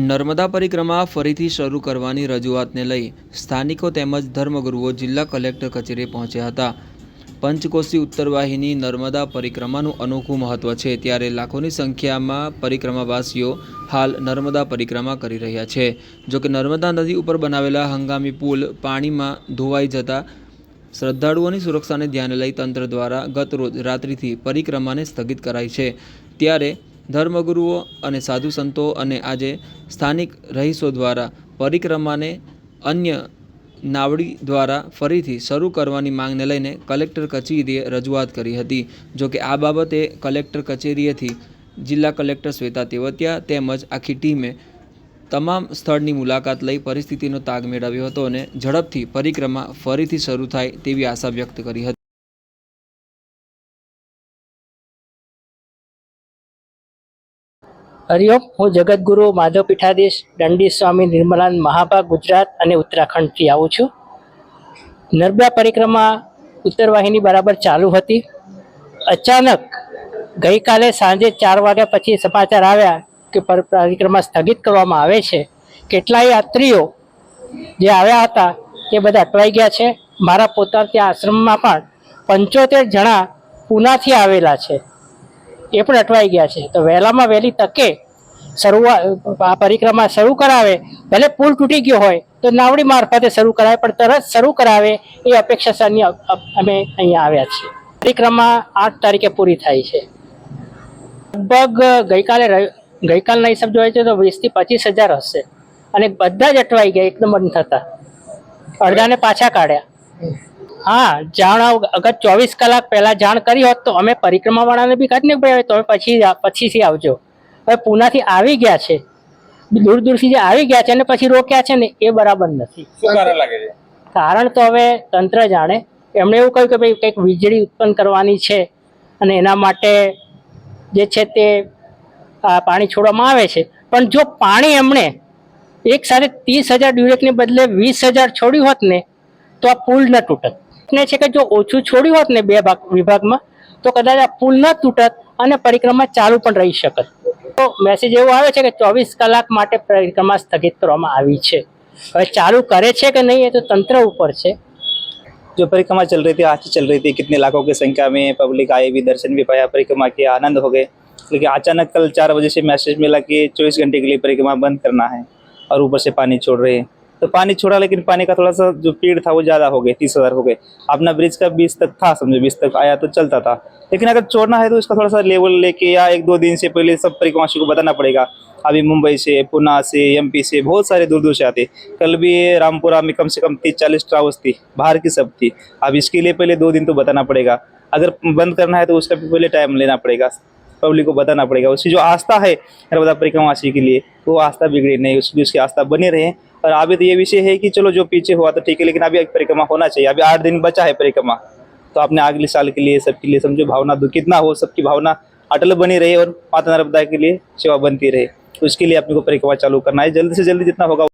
નર્મદા પરિક્રમા ફરીથી શરૂ કરવાની રજૂઆતને લઈ સ્થાનિકો તેમજ ધર્મગુરુઓ જિલ્લા કલેક્ટર કચેરીએ પહોંચ્યા હતા. પંચકોશી ઉત્તરવાહિની નર્મદા પરિક્રમાનું અનોખું મહત્વ છે. ત્યારે લાખોની સંખ્યામાં પરિક્રમાવાસીઓ હાલ નર્મદા પરિક્રમા કરી રહ્યા છે. જોકે નર્મદા નદી ઉપર બનાવેલા હંગામી પુલ પાણીમાં ધોવાઈ જતા શ્રદ્ધાળુઓની સુરક્ષાને ધ્યાને લઈ તંત્ર દ્વારા ગતરોજ રાત્રિથી પરિક્રમાને સ્થગિત કરાઈ છે. ત્યારે ધર્મગુરુઓ અને સાધુ સંતો અને આજે સ્થાનિક રહીશો દ્વારા પરિક્રમાને અન્ય નાવડી દ્વારા ફરીથી શરૂ કરવાની માંગને લઈને કલેક્ટર કચેરીએ રજૂઆત કરી હતી. જોકે આ બાબતે કલેક્ટર કચેરીએથી જિલ્લા કલેક્ટર શ્વેતા તેવતિયા તેમજ આખી ટીમે તમામ સ્થળની મુલાકાત લઈ પરિસ્થિતિનો તાગ મેળવ્યો હતો અને ઝડપથી પરિક્રમા ફરીથી શરૂ થાય તેવી આશા વ્યક્ત કરી હતી. હરિઓમ હું જગતગુરુ માધવ પીઠાધીશ, દંડી સ્વામી નિર્મલાનંદ મહાભાગ ગુજરાત અને ઉત્તરાખંડથી આવું છું. નર્મદા પરિક્રમા ઉત્તર વાહિની બરાબર ચાલુ હતી. અચાનક ગઈકાલે સાંજે ચાર વાગ્યા પછી સમાચાર આવ્યા કે પર- પરિક્રમા સ્થગિત કરવામાં આવે છે. કેટલાય યાત્રીઓ જે આવ્યા હતા તે બધા અટવાઈ ગયા છે. મારા પોતા ત્યાં આશ્રમમાં પણ પંચોતેર જણા પૂનાથી આવેલા છે. એ પણ અટવાઈ ગયા છે. તો વહેલામાં વહેલી તકે શરૂઆત આ પરિક્રમા શરૂ કરાવે, ભલે પુલ તૂટી ગયો હોય, તો નાવડી મારફતે શરૂ કરાવે પણ તરત શરૂ કરાવે એ અપેક્ષા અ- અમે અહીંયા આવ્યા છીએ. પરિક્રમા આઠ તારીખે પૂરી થાય છે. લગભગ ગઈકાલે ગઈકાલના હિસાબ જોઈએ છે તો વીસથી પચીસ હજાર હશે. અને બધા જ અટવાઈ ગયા એકદમ બંધ થતા. અડધાને પાછા કાઢ્યા. હા જાણ અગર ચોવીસ કલાક પહેલા જાણ કરી હોત તો અમે પરિક્રમા વાળાને બી કાઢી ને ભાઈ તમે પછી પછીથી આવજો. હવે પૂનાથી આવી ગયા છે. દૂર દૂરથી જે આવી ગયા છે અને પછી રોક્યા છે ને એ બરાબર નથી. કારણ તો હવે તંત્ર જાણે. એમણે એવું કહ્યું કે ભાઈ કંઈક વીજળી ઉત્પન્ન કરવાની છે અને એના માટે જે છે તે પાણી છોડવામાં આવે છે. પણ જો પાણી એમણે એક સાથે ત્રીસ હજાર ડ્યુરેકને બદલે વીસ હજાર છોડ્યું હોત ને તો આ પુલ ન તૂટત. ને છે કે જો ઓછું છોડ્યું હોત ને બે ભાગ વિભાગમાં તો કદાચ આ પુલ ન તૂટત અને પરિક્રમા ચાલુ પણ રહી શકત તો મેસેજ એવો આવે છે કે ચોવીસ કલાક માટે પરિક્રમા સ્થગિત કરવામાં આવી છે હવે ચાલુ કરે છે કે નહીં એ તો તંત્ર ઉપર છે जो परिक्रमा चल रही थी आज से चल रही थी कितने लाखों की संख्या में पब्लिक आई भी दर्शन भी पाया परिक्रमा के आनंद हो गए लेकिन अचानक कल चार बजे से मैसेज मिला कि चौबीस घंटे के लिए परिक्रमा बंद करना है और ऊपर से पानी छोड़ रहे हैं तो पानी छोड़ा, लेकिन पानी का थोड़ा सा जो स्पीड था वो ज़्यादा हो गए, तीस हज़ार हो गए। अपना ब्रिज का बीस तक था, समझो, बीस तक आया तो चलता था। लेकिन अगर छोड़ना है तो इसका थोड़ा सा लेवल लेके या एक दो दिन से पहले सब परिक्रमाशी को बताना पड़ेगा। अभी मुंबई से, पुणे से, एमपी से बहुत सारे दूर दूर से आते। कल भी रामपुरा में कम से कम तीस चालीस ट्रावल्स थी, बाहर की सब थी। अब इसके लिए पहले दो दिन तो बताना पड़ेगा। अगर बंद करना है तो उसका भी पहले टाइम लेना पड़ेगा। पब्लिक को बताना पड़ेगा। उसकी जो आस्था है नर्मदा परिक्रमावासी के लिए, वो आस्था बिगड़े नहीं, उसकी उसकी आस्था बनी रहे। और अभी तो ये विषय है कि चलो जो पीछे हुआ तो ठीक है, लेकिन अभी परिक्रमा होना चाहिए। अभी आठ दिन बचा है परिक्रमा। तो आपने अगले साल के लिए सबके लिए समझो भावना दो, कितना हो सबकी भावना अटल बनी रहे और माता नर्मदा के लिए सेवा बनती रहे। तो उसके लिए अपने को परिक्रमा चालू करना है। जल्दी से जल्दी जितना होगा